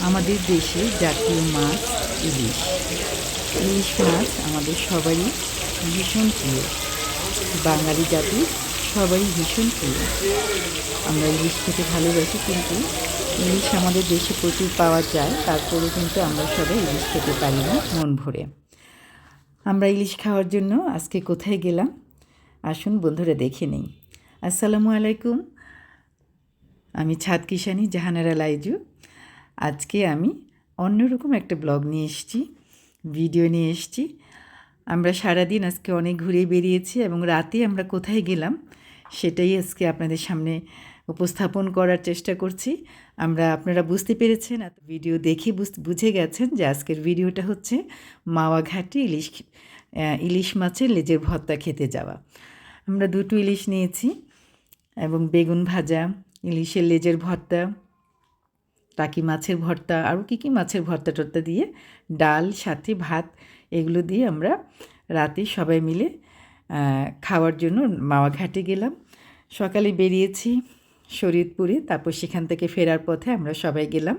আমাদের দেশে জাতীয় মাছ, ইলিশ। ইলিশ মাছ আমাদের সবারই ভীষণ প্রিয়। বাঙালি জাতি সবাই ভীষণ প্রিয়। আমরা ইলিশ খেতে ভালোবাসি, কিন্তু ইলিশ আমাদের দেশে প্রচুর পাওয়া যায়, তারপরেও কিন্তু আমরা সবাই ইলিশ খেতে পারি না মন ভরে। আমরা ইলিশ খাওয়ার জন্য আজকে কোথায় গেলাম? আসুন বন্ধুরা দেখে নেই। আসসালামু আলাইকুম। আমি ছাদ কিষানি, জাহানারা লাইজু। আজকে আমি অন্যরকম একটা ব্লগ নিয়ে এসেছি, ভিডিও নিয়ে এসেছি। আমরা সারাদিন আজকে অনেক ঘুরে বেরিয়েছি এবং রাতে আমরা কোথায় গেলাম সেটাই আজকে আপনাদের সামনে উপস্থাপন করার চেষ্টা করছি। আমরা, আপনারা বুঝতে পেরেছেন, এত ভিডিও দেখে বুঝ- গেছেন যে আজকের ভিডিওটা হচ্ছে মাওয়া ঘাটে ইলিশ ইলিশ মাছের লেজের ভর্তা খেতে যাওয়া। আমরা দুটো ইলিশ নিয়েছি এবং বেগুন ভাজা, ইলিশের লেজের ভর্তা টাকি মাছের ভর্তা, আরও কী কী মাছের ভর্তা টর্তা দিয়ে ডাল, সাথে ভাত, এগুলো দিয়ে আমরা রাতে সবাই মিলে খাওয়ার জন্য মাওয়া ঘাটে গেলাম। সকালে বেরিয়েছি শরীয়তপুরে, তারপর সেখান থেকে ফেরার পথে আমরা সবাই গেলাম।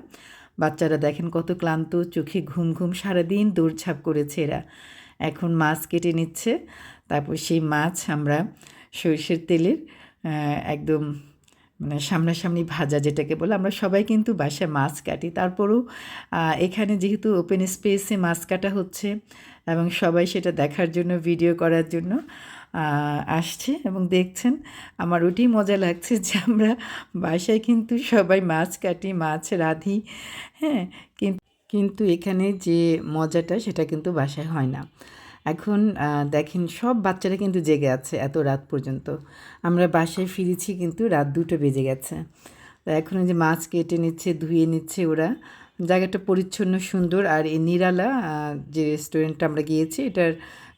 বাচ্চারা দেখেন কত ক্লান্ত, চোখে ঘুম ঘুম, সারাদিন দৌড়ঝাঁপ করেছে এরা। এখন মাছ কেটে নিচ্ছে, তারপর সেই মাছ আমরা সরিষের তেলের একদম মানে সামনাসামনি ভাজা যেটাকে বলে, আমরা সবাই কিন্তু বাসায় মাছ কাটি। তারপরেও এখানে যেহেতু ওপেন স্পেসে মাছ কাটা হচ্ছে এবং সবাই সেটা দেখার জন্য ভিডিও করার জন্য আসছে এবং দেখছেন আমার ওটাই মজা লাগছে যে আমরা বাসায় কিন্তু সবাই মাছ কাটি, মাছ রাঁধি হ্যাঁ। কিন্তু এখানে যে মজাটা সেটা কিন্তু বাসায় হয় না। এখন দেখেন সব বাচ্চারা কিন্তু জেগে আছে এত রাত পর্যন্ত। আমরা বাসায় ফিরেছি কিন্তু রাত দুটো বেজে গেছে। এখন যে মাছ কেটে নিচ্ছে, ধুয়ে নিচ্ছে ওরা। জায়গাটা পরিচ্ছন্ন, সুন্দর। আর এই নিরালা যে রেস্টুরেন্টটা আমরা গিয়েছি, এটার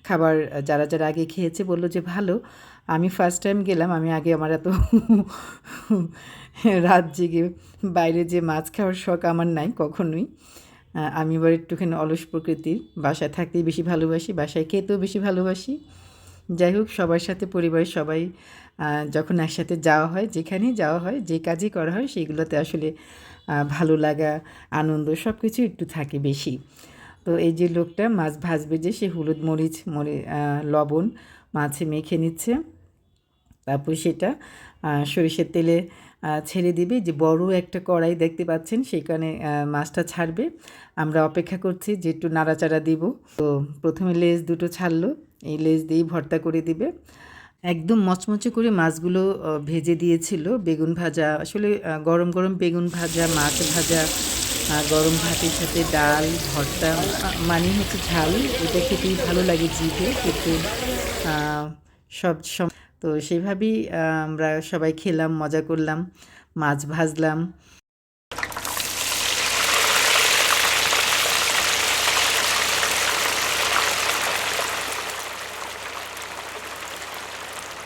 খাবার যারা যারা আগে খেয়েছে বলল যে ভালো। আমি ফার্স্ট টাইম গেলাম, আমি আগে আমার এত রাত জেগে বাইরে যে মাছ খাওয়ার শখ আমার নাই কখনোই। আমি এবার একটুখানি অলস প্রকৃতির। বাসায় থাকতেই বেশি ভালোবাসি, বাসায় খেতেও বেশি ভালোবাসি। যাই হোক, সবার সাথে, পরিবারের সবাই যখন একসাথে যাওয়া হয়, যেখানেই যাওয়া হয়, যে কাজই করা হয়, সেগুলোতে আসলে ভালো লাগা, আনন্দ সব কিছু একটু থাকে বেশি। তো এই যে লোকটা মাছ ভাজবে যে, সে হলুদ মরিচ, মরি লবণ মাছে মেখে নিচ্ছে। তারপর সেটা সরিষার তেলে ছেড়ে দিবে। যে বড় একটা কড়াই দেখতে পাচ্ছেন, সেখানে মাছটা ছাড়বে। আমরা অপেক্ষা করছি যে একটু নাড়াচাড়া দিব। তো প্রথমে লেজ দুটো ছাড়লো। এই লেজ দিয়েই ভর্তা করে দিবে। একদম মচমচে করে মাছগুলো ভেজে দিয়েছিল। বেগুন ভাজা, আসলে গরম গরম বেগুন ভাজা, মাছ ভাজা গরম ভাতের সাথে ডাল, ভর্তা মানে হচ্ছে ঝাল। এটা খেতেই ভালো লাগে জিভে। কিন্তু সব সব তো সেভাবেই আমরা সবাই খেলাম মজা করলাম মাছ ভাজলাম।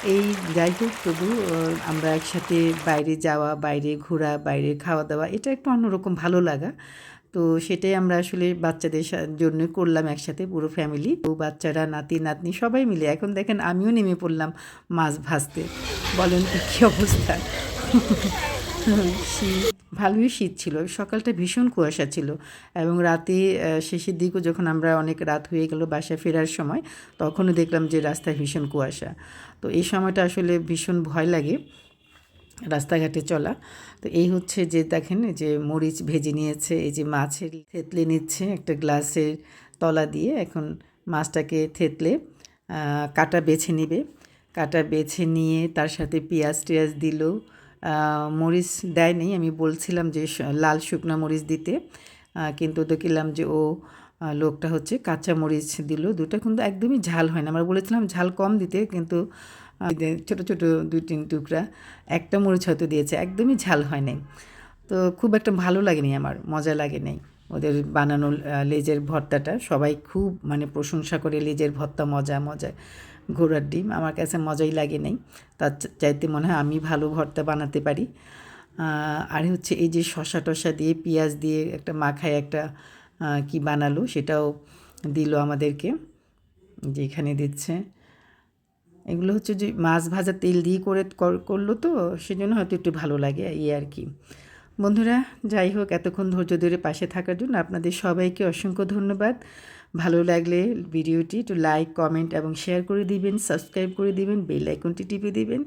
এই যাই হোক তবু আমরা একসাথে বাইরে যাওয়া, বাইরে ঘোরা, বাইরে খাওয়া দাওয়া এটা একটু অন্যরকম ভালো লাগা। তো সেটাই আমরা আসলে বাচ্চাদের জন্য করলাম একসাথে পুরো ফ্যামিলি ও বাচ্চারা, নাতি, নাতনি সবাই মিলে। এখন দেখেন আমিও নেমে পড়লাম মাছ ভাজতে। বলেন কী অবস্থা? শীত, ভালোই শীত ছিল। সকালটা ভীষণ কুয়াশা ছিল এবং রাতে শেষের দিকেও যখন আমরা অনেক রাত হয়ে গেল বাসায় ফেরার সময়, তখনও দেখলাম যে রাস্তায় ভীষণ কুয়াশা। তো এই সময়টা আসলে ভীষণ ভয় লাগে রাস্তাঘাটে চলা। তো এই হচ্ছে যে দেখেন যে মরিচ ভেজে নিয়েছে, এই যে মাছের থেতলে নিচ্ছে একটা গ্লাসের তলা দিয়ে। এখন মাছটাকে থেতলে কাটা বেছে নেবে। কাটা বেছে নিয়ে তার সাথে পেঁয়াজ টেয়াজ দিল মরিচ দেয়নি। আমি বলছিলাম যে লাল শুকনো মরিচ দিতে। কিন্তু দেখলাম যে ও লোকটা হচ্ছে কাঁচা মরিচ দিল। দুটো কিন্তু একদমই ঝাল হয় না। আমরা বলেছিলাম ঝাল কম দিতে, কিন্তু ছোট ছোট দুই, তিন টুকরা একটা মরিচ হয়তো দিয়েছে। একদমই ঝাল হয় নাই। তো খুব একটা ভালো লাগেনি আমার, মজা লাগে নাই ওদের বানানো লেজের ভর্তাটা। সবাই খুব মানে প্রশংসা করে লেজের ভর্তা, মজা মজা। ঘোড়ার ডিম। আমার কাছে মজাই লাগে নাই। তার চাইতে মনে হয় আমি ভালো ভর্তা বানাতে পারি। আর হচ্ছে এই যে শশা টশা দিয়ে, পেঁয়াজ দিয়ে একটা মাখায় একটা কি বানালো সেটাও দিল আমাদেরকে। যেখানে দিচ্ছে। এগুলো হচ্ছে যে মাছ ভাজা তেল দিয়ে কর- করল তো, সেজন্য হয়তো একটু ভালো লাগে এই আর কি। বন্ধুরা, যাই হোক, এতক্ষণ ধৈর্য ধরে পাশে থাকার জন্য আপনাদের সবাইকে অসংখ্য ধন্যবাদ। ভালো লাগলে ভিডিওটি একটু লাইক কমেন্ট এবং শেয়ার করে দিবেন সাবস্ক্রাইব করে দিবেন বেল আইকনটি টিপে দিবেন।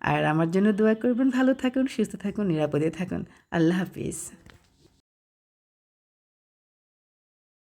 আর আমার জন্য দোয়া করবেন, ভালো থাকুন, সুস্থ থাকুন, নিরাপদে থাকুন। আল্লাহ হাফিজ।